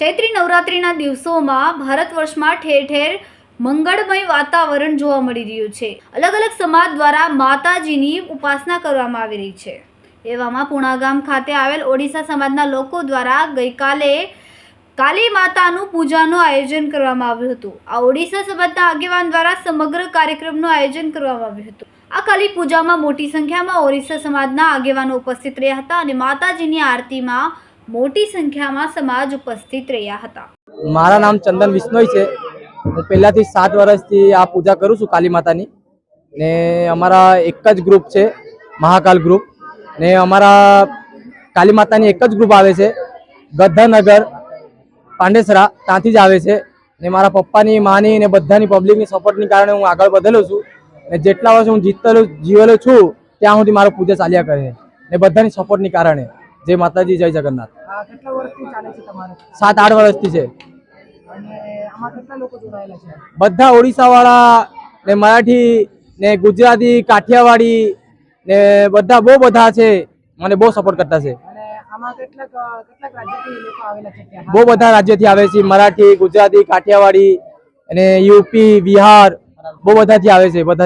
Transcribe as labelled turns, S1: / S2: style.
S1: ચૈત્રી નવરાત્રિના દિવસોમાં ભારત વર્ષમાં ઠેર ઠેર મંગળમય વાતાવરણ જોવા મળી રહ્યું છે. અલગ અલગ સમાજ દ્વારા માતાજીની ઉપાસના કરવામાં આવી રહી છે. એવામાં પુણાગામ ખાતે આવેલ ઓડિશા સમાજના લોકો દ્વારા ગઈકાલે કાલી માતાનું પૂજાનું આયોજન કરવામાં આવ્યું હતું. આ ઓડિશા સમાજના આગેવાન દ્વારા સમગ્ર કાર્યક્રમનું આયોજન કરવામાં આવ્યું હતું. આ કાલી પૂજામાં મોટી સંખ્યામાં ઓડિશા સમાજના આગેવાનો ઉપસ્થિત રહ્યા હતા અને માતાજીની આરતીમાં મોટી સંખ્યામાં સમાજ ઉપસ્થિત રહ્યા હતા.
S2: મારા નામ ચંદન બિશ્નોઈ છે. હું પહેલાંથી સાત વર્ષથી આ પૂજા કરું છું કાલી માતાની. ને અમારા એક જ ગ્રુપ છે, મહાકાલ ગ્રુપ ને અમારા કાલી માતાની એક જ ગ્રુપ આવે છે, ગદ્ધાનગર, પાંડેસરા, ત્યાંથી જ આવે છે. ને મારા પપ્પાની, માની ને બધાની પબ્લિકની સપોર્ટની કારણે હું આગળ વધેલો છું. ને જેટલા વર્ષ હું જીતેલો જીવેલો છું, ત્યાં સુધી મારો પૂજા ચાલ્યા કરે. ને બધાની સપોર્ટની કારણે. જય માતાજી જય જગન્નાથ. સાત આઠ વર્ષથી છે.
S3: બધા ઓડિશા
S2: બધા ને મરાઠી ને ગુજરાતી કાઠિયાવાડી ને બધા બહુ બધા છે મને બહુ સપોર્ટ કરતા છે. બહુ બધા રાજ્યથી આવે છે મરાઠી ગુજરાતી કાઠિયાવાડી અને યુપી બિહાર બહુ બધાથી આવે છે બધા